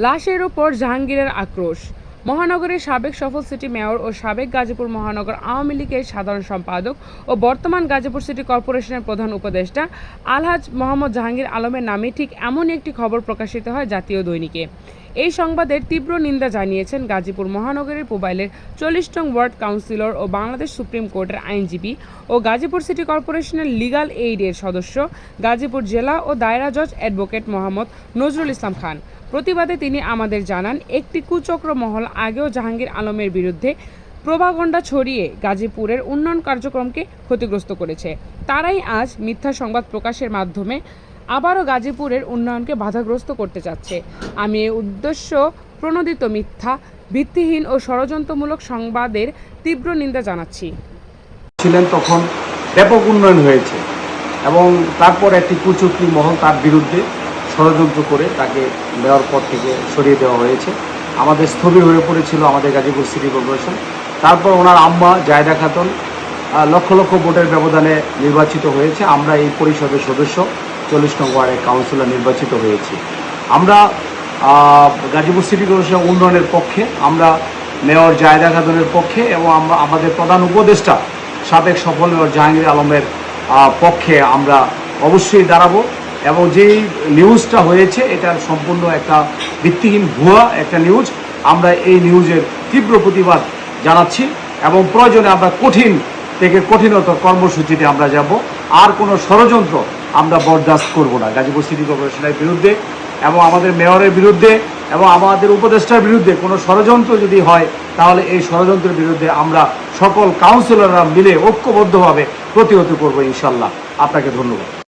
লাশের ওপর জাহাঙ্গীরের আক্রোশ। মহানগরের সাবেক সফল সিটি মেয়র ও সাবেক গাজীপুর মহানগর আওয়ামী লীগের সাধারণ সম্পাদক ও বর্তমান গাজীপুর সিটি কর্পোরেশনের প্রধান উপদেষ্টা আলহাজ মোহাম্মদ জাহাঙ্গীর আলমের নামে ঠিক এমনই একটি খবর প্রকাশিত হয় জাতীয় দৈনিকে। এই সংবাদের তীব্র নিন্দা জানিয়েছেন গাজীপুর মহানগরের মোবাইলের চল্লিশ নং ওয়ার্ড কাউন্সিলর ও বাংলাদেশ সুপ্রিম কোর্টের আইনজীবী ও গাজীপুর সিটি কর্পোরেশনের লিগাল এইডের সদস্য, গাজীপুর জেলা ও দায়রা জজ অ্যাডভোকেট মোহাম্মদ নজরুল ইসলাম খান। প্রতিবাদে তিনি আমাদের জানান, একটি কুচক্র মহল আগেও জাহাঙ্গীর আলমের বিরুদ্ধে প্রভাগণ্ডা ছড়িয়ে গাজীপুরের উন্নয়ন কার্যক্রমকে ক্ষতিগ্রস্ত করেছে। তারাই আজ মিথ্যা সংবাদ প্রকাশের মাধ্যমে আবারও গাজীপুরের উন্নয়নকে বাধাগ্রস্ত করতে চাচ্ছে। আমি এই উদ্দেশ্য প্রণোদিত মিথ্যা, ভিত্তিহীন ও ষড়যন্ত্রমূলক সংবাদের তীব্র নিন্দা জানাচ্ছি। ছিলেন তখন ব্যাপক উন্নয়ন হয়েছে এবং তারপর একটি কুচুক্তি মহল তার বিরুদ্ধে ষড়যন্ত্র করে তাকে মেয়র পদ থেকে সরিয়ে দেওয়া হয়েছে। আমাদের স্থবির হয়ে পড়েছিল আমাদের গাজীপুর সিটি কর্পোরেশন। তারপর ওনার আম্মা জায়দা খাতুন লক্ষ লক্ষ ভোটের ব্যবধানে নির্বাচিত হয়েছে। আমরা এই পরিষদের সদস্য, চল্লিশ নং ওয়ার্ডের কাউন্সিলর নির্বাচিত হয়েছি। আমরা গাজীপুর সিটি কর্পোরেশন উন্নয়নের পক্ষে, আমরা মেয়র জায়দা খাতুনের পক্ষে এবং আমরা, আমাদের প্রধান উপদেষ্টা সাবেক সফল মেয়র জাহাঙ্গীর আলমের পক্ষে আমরা অবশ্যই দাঁড়াবো। এবং যেই নিউজটা হয়েছে, এটা সম্পূর্ণ একটা ভিত্তিহীন ভুয়া একটা নিউজ। আমরা এই নিউজের তীব্র প্রতিবাদ জানাচ্ছি এবং প্রয়োজনে আমরা কঠিন থেকে কঠিনতর কর্মসূচিতে আমরা যাব। আর কোনো ষড়যন্ত্র আমরা বরদাস্ত করব না। গাজীপুর সিটি কর্পোরেশনের বিরুদ্ধে এবং আমাদের মেয়রের বিরুদ্ধে এবং আমাদের উপদেষ্টার বিরুদ্ধে কোনো ষড়যন্ত্র যদি হয়, তাহলে এই ষড়যন্ত্রের বিরুদ্ধে আমরা সকল কাউন্সিলররা মিলে ঐক্যবদ্ধভাবে প্রতিহত করব ইনশাল্লাহ আপনাকে ধন্যবাদ।